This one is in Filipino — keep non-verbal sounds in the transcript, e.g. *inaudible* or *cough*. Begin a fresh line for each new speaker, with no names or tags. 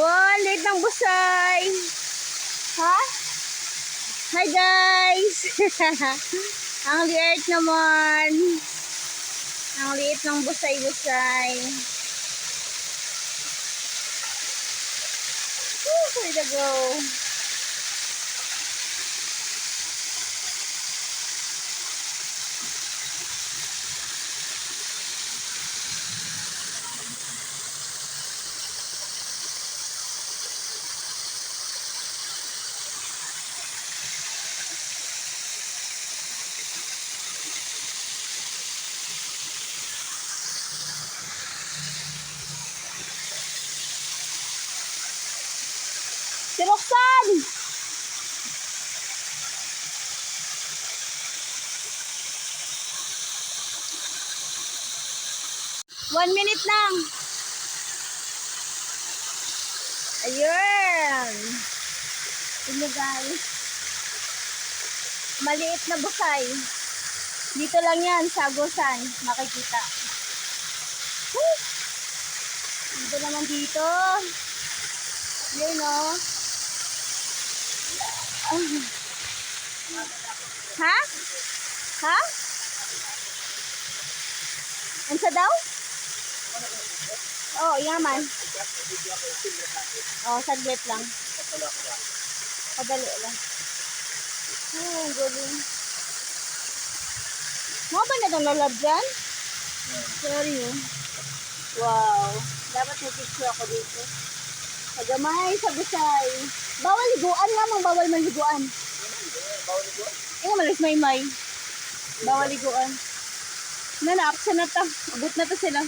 Wow. Late ng busay. Ha? Hi guys! *laughs* Ang liit naman. Ang liit ng busay-busay. Woo, way to go. Si Roxanne! One minute lang. Ayun. Guys. Maliit na busay. Dito lang yan, sa Agusan. Makikita. Woo! Dito naman dito. Yun oh. Ha? Ha? Ano daw? Oh, yaman. Oh, saglit lang. Padali lang. Oh, ang galing. Mga ba naglalab dyan? Sorry oh. Wow. Dapat may picture ako dito. Pagamay sa busay. Bawal liguan nga, mang bawal man liguan. Inga malis may may. Bawal liguan. Na na-absent na to. Abot na to sila.